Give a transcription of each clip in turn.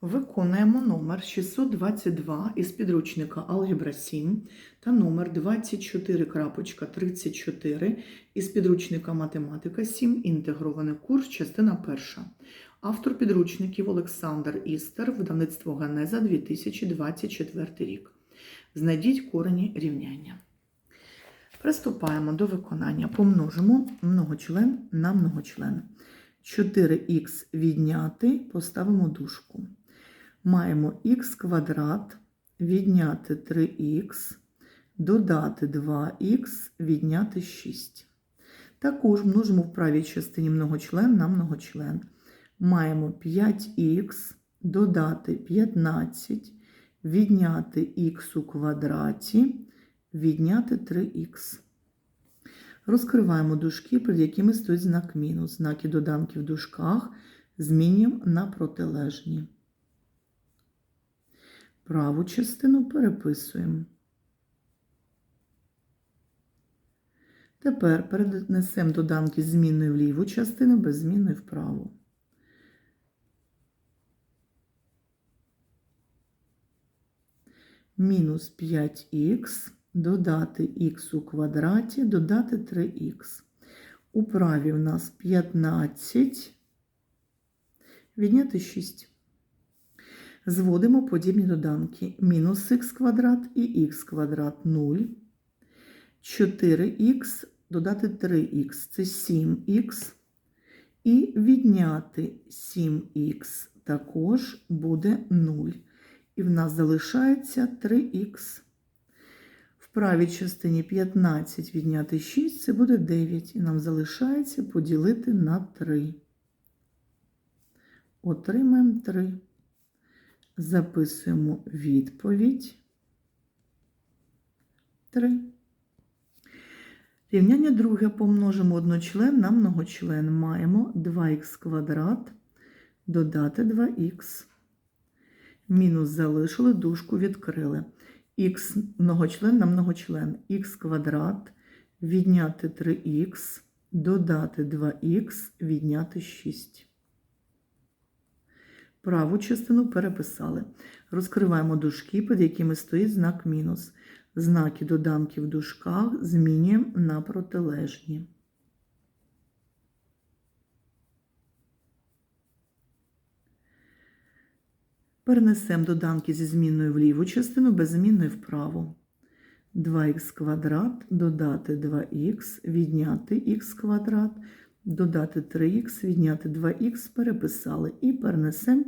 Виконуємо номер 622 із підручника Алгебра 7 та номер 24.34 із підручника Математика 7. Інтегрований курс, частина перша. Автор підручників Олександр Істер, видавництво Ганеза 2024 рік. Знайдіть корені рівняння. Приступаємо до виконання. Помножимо многочлен на многочлен. 4х відняти, поставимо дужку. Маємо х квадрат, відняти 3х, додати 2х, відняти 6. Також множимо в правій частині многочлен на многочлен. Маємо 5х, додати 15, відняти х у квадраті, відняти 3х. Розкриваємо дужки, перед якими стоїть знак мінус. Знаки доданки в дужках змінюємо на протилежні. Праву частину переписуємо. Тепер перенесемо доданки з змінною в ліву частину, без змінної в праву. Мінус 5х додати х у квадраті, додати 3х. У праві у нас 15, відняти 6. Зводимо подібні доданки. Мінус х квадрат і х квадрат 0. 4х додати 3х це 7х. І відняти 7х також буде 0. І в нас залишається 3х. В правій частині 15 відняти 6 це буде 9. І нам залишається поділити на 3. Отримаємо 3. Записуємо відповідь 3. Рівняння друге помножимо одночлен на многочлен. Маємо 2х квадрат додати 2х. Мінус залишили, дужку відкрили. Х многочлен на многочлен. Х квадрат відняти 3х, додати 2х, відняти 6. Праву частину переписали. Розкриваємо дужки, під якими стоїть знак мінус. Знаки доданки в дужках змінюємо на протилежні. Перенесемо доданки зі змінною в ліву частину, без змінної в праву. 2х квадрат, додати 2х, відняти х квадрат, додати 3х, відняти 2х, переписали і перенесемо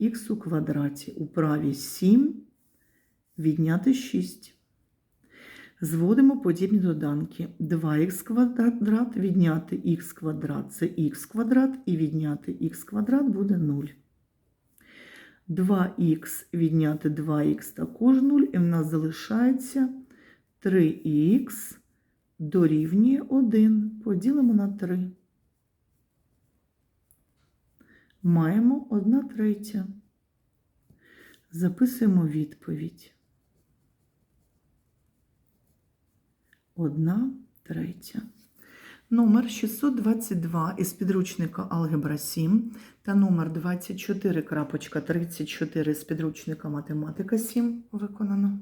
х у квадраті. У праві 7, відняти 6. Зводимо подібні доданки. 2х квадрат, відняти х квадрат це х квадрат, і відняти х квадрат буде 0. 2х відняти 2х також 0, і в нас залишається 3х дорівнює 1. Поділимо на 3. Маємо 1 третя. Записуємо відповідь. 1 третя. Номер 622 із підручника Алгебра 7 та номер 24.34 з підручника Математика 7 виконано.